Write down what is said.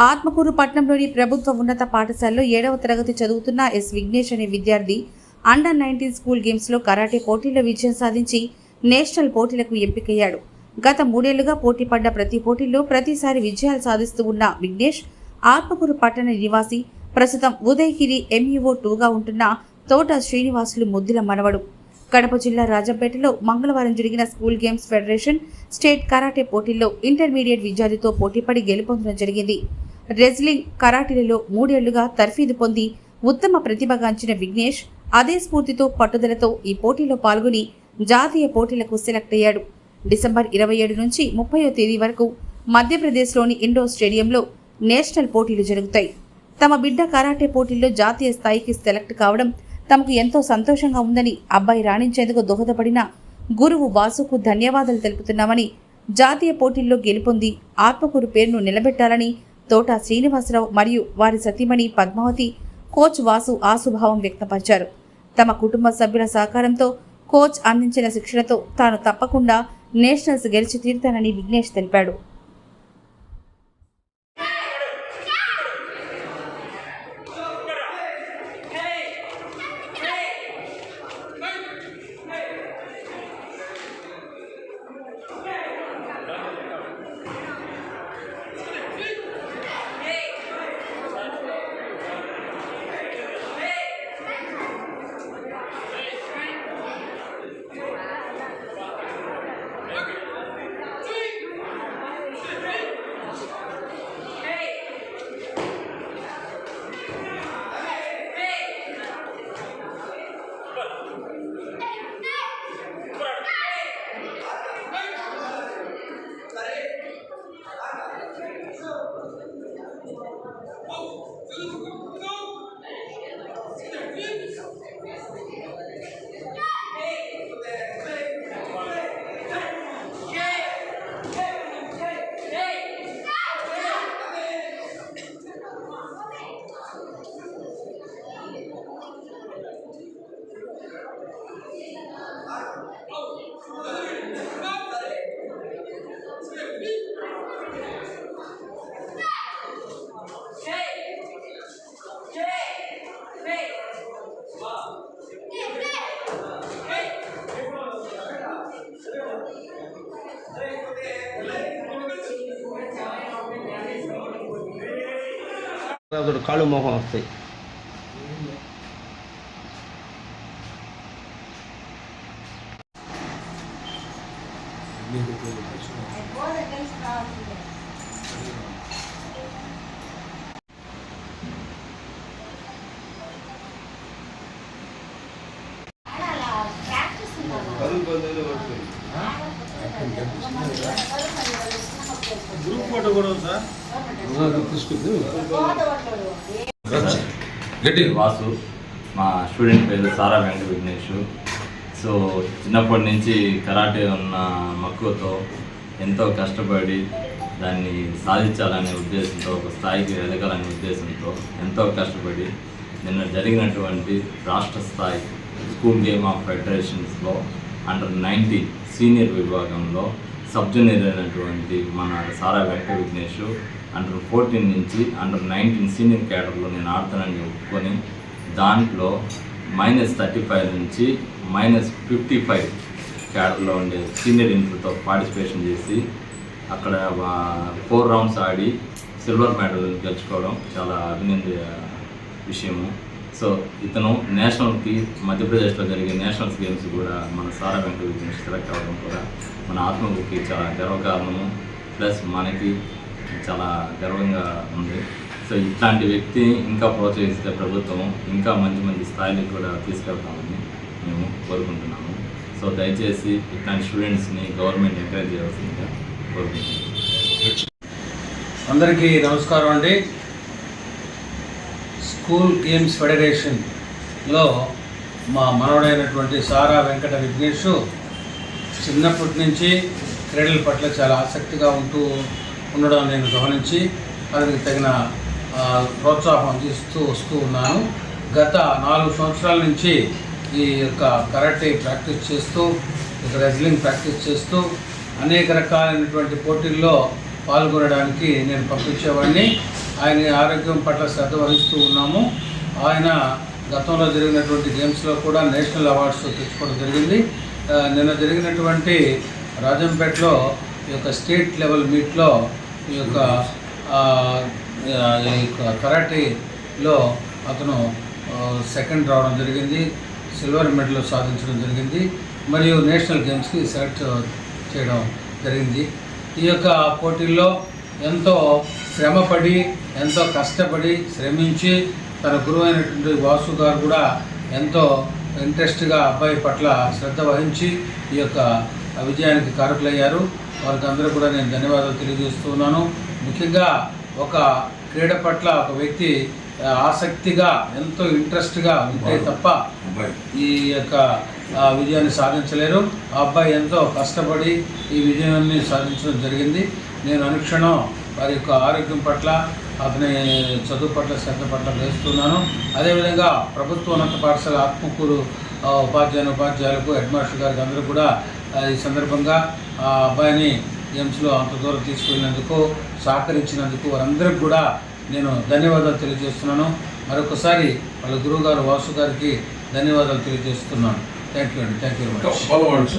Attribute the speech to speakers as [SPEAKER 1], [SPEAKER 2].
[SPEAKER 1] ఆత్మకూరు పట్టణంలోని ప్రభుత్వ ఉన్నత పాఠశాలలో ఏడవ తరగతి చదువుతున్న ఎస్ విఘ్నేష్ అనే విద్యార్థి అండర్ నైన్టీన్ స్కూల్ గేమ్స్లో కరాటే పోటీల్లో విజయం సాధించి నేషనల్ పోటీలకు ఎంపికయ్యాడు. గత మూడేళ్ళుగా పోటీ పడ్డ ప్రతి పోటీల్లో ప్రతిసారి విజయాలు సాధిస్తూ ఉన్న విఘ్నేష్ ఆత్మకూరు పట్టణ నివాసి ప్రస్తుతం ఉదయగిరి ఎంఈఓ టూగా ఉంటున్న తోట శ్రీనివాసులు ముద్దుల మనవడు. కడప జిల్లా రాజంపేటలో మంగళవారం జరిగిన school games federation state karate పోటీల్లో ఇంటర్మీడియట్ విద్యార్థితో పోటీపడి గెలుపొందడం జరిగింది. రెజ్లింగ్ కరాటీలలో మూడేళ్ళుగా తర్ఫీదు పొంది ఉత్తమ ప్రతిభగాంచిన విఘ్నేష్ అదే స్ఫూర్తితో పట్టుదలతో ఈ పోటీలో పాల్గొని జాతీయ పోటీలకు సెలెక్ట్ అయ్యాడు. డిసెంబర్ ఇరవై ఏడు నుంచి ముప్పయో తేదీ వరకు మధ్యప్రదేశ్లోని ఇండోర్ స్టేడియంలో నేషనల్ పోటీలు జరుగుతాయి. తమ బిడ్డ కరాటే పోటీల్లో జాతీయ స్థాయికి సెలెక్ట్ కావడం తమకు ఎంతో సంతోషంగా ఉందని అబ్బాయి రాణించేందుకు దోహదపడిన గురువు వాసుకు ధన్యవాదాలు తెలుపుతున్నామని జాతీయ పోటీల్లో గెలుపొంది ఆత్మకూరు పేరును నిలబెట్టాలని తోట శ్రీనివాసరావు మరియు వారి సతీమణి పద్మావతి కోచ్ వాసు ఆశుభావం వ్యక్తపరిచారు. తమ కుటుంబ సభ్యుల సహకారంతో కోచ్ అందించిన శిక్షణతో తాను తప్పకుండా నేషనల్స్ గెలిచి తీరుతానని విఘ్నేష్ తెలిపాడు.
[SPEAKER 2] అతడు కాళ్ళు మోహం వస్తాయి
[SPEAKER 3] గ్రూప్ ఫోటో కూడా ఉందా?
[SPEAKER 4] గట్టి వాసు మా స్టూడెంట్ పేరు సారా వెంకట విఘ్నేష్. సో చిన్నప్పటి నుంచి కరాటే ఉన్న మక్కువతో ఎంతో కష్టపడి దాన్ని సాధించాలనే ఉద్దేశంతో ఒక స్థాయికి ఎదగాలనే ఉద్దేశంతో ఎంతో కష్టపడి నిన్న జరిగినటువంటి రాష్ట్ర స్థాయి స్కూల్ గేమ్ ఆఫ్ ఫెడరేషన్స్లో అండర్ నైన్టీన్ సీనియర్ విభాగంలో సబ్ జూనియర్ అయినటువంటి మన సారా వెంకట విఘ్నేష్ అండర్ ఫోర్టీన్ నుంచి అండర్ నైన్టీన్ సీనియర్ క్యాడర్లో నేను ఆడతానని ఒప్పుకొని దాంట్లో మైనస్ థర్టీ ఫైవ్ నుంచి మైనస్ ఫిఫ్టీ ఫైవ్ క్యాడర్లో ఉండే సీనియర్ ఇంటర్తో పార్టిసిపేషన్ చేసి అక్కడ ఫోర్ రౌండ్స్ ఆడి సిల్వర్ మెడల్ గెలుచుకోవడం చాలా అభినంద విషయము. సో ఇతను నేషనల్కి మధ్యప్రదేశ్లో జరిగే నేషనల్స్ గేమ్స్ కూడా మన సారా వెంకట విఘ్నేష్ సెలెక్ట్ అవ్వడం కూడా మన ఆత్మకి చాలా గర్వకారణము ప్లస్ మనకి చాలా గర్వంగా ఉంది. సో ఇట్లాంటి వ్యక్తి ఇంకా ప్రోత్సహిస్తే ప్రభుత్వం ఇంకా మంచి మంచి స్థాయికి కూడా తీసుకెళ్తామని మేము కోరుకుంటున్నాము. సో దయచేసి ఇట్లాంటి స్టూడెంట్స్ని గవర్నమెంట్ ఎంకరేజ్ చేయాల్సిందిగా కోరుకుంటున్నాము.
[SPEAKER 3] అందరికీ నమస్కారం అండి. స్కూల్ గేమ్స్ ఫెడరేషన్లో మా మనవడైనటువంటి సారా వెంకట విఘ్నేష్ చిన్నప్పటి నుంచి క్రీడల పట్ల చాలా ఆసక్తిగా ఉంటూ ఉండడం నేను గమనించి అతనికి తగిన ప్రోత్సాహం అందిస్తూ వస్తూ ఉన్నాను. గత నాలుగు సంవత్సరాల నుంచి ఈ యొక్క కరాటే ప్రాక్టీస్ చేస్తూ రెజ్లింగ్ ప్రాక్టీస్ చేస్తూ అనేక రకాలైనటువంటి పోటీల్లో పాల్గొనడానికి నేను పంపించేవాడిని. ఆయన ఆరోగ్యం పట్ల శ్రద్ధ వహిస్తూ ఉన్నాము. ఆయన గతంలో జరిగినటువంటి గేమ్స్లో కూడా నేషనల్ అవార్డ్స్ తెచ్చుకోవడం జరిగింది. నిన్న జరిగినటువంటి రాజంపేటలో ఈ యొక్క స్టేట్ లెవెల్ మీట్లో ఈ యొక్క ఈ యొక్క కరాటీలో అతను సెకండ్ రావడం జరిగింది సిల్వర్ మెడల్ సాధించడం జరిగింది మరియు నేషనల్ గేమ్స్కి సెలెక్ట్ చేయడం జరిగింది. ఈ యొక్క పోటీల్లో ఎంతో శ్రమపడి ఎంతో కష్టపడి శ్రమించి తన గురువు అయినటువంటి వాసు గారు కూడా ఎంతో ఇంట్రెస్ట్గా అబ్బాయి పట్ల శ్రద్ధ వహించి ఈ యొక్క విజయానికి కారకులయ్యారు. వారికి అందరూ కూడా నేను ధన్యవాదాలు తెలియజేస్తున్నాను ముఖ్యంగా ఒక క్రీడ పట్ల ఒక వ్యక్తి ఆసక్తిగా ఎంతో ఇంట్రెస్ట్గా ఉంటే తప్ప ఈ యొక్క విజయాన్ని సాధించలేరు. ఆ అబ్బాయి ఎంతో కష్టపడి ఈ విజయాన్ని సాధించడం జరిగింది. నేను అనుక్షణం వారి యొక్క ఆరోగ్యం పట్ల అతని చదువు పట్ల శ్రద్ధ పట్ల వేస్తున్నాను. అదేవిధంగా ప్రభుత్వ ఉన్నత పాఠశాల ఆత్మకూరు ఆ, ఉపాధ్యాయుని ఉపాధ్యాయులకు హెడ్ మాస్టర్ గారికి అందరూ కూడా ఈ సందర్భంగా ఆ అబ్బాయిని గేమ్స్లో అంత దూరం తీసుకెళ్ళినందుకు సహకరించినందుకు వారందరికీ కూడా నేను ధన్యవాదాలు తెలియజేస్తున్నాను. మరొకసారి వాళ్ళ గురువు గారు వాసు గారికి ధన్యవాదాలు తెలియజేస్తున్నాను. థ్యాంక్ యూ అండి. Thank you very much.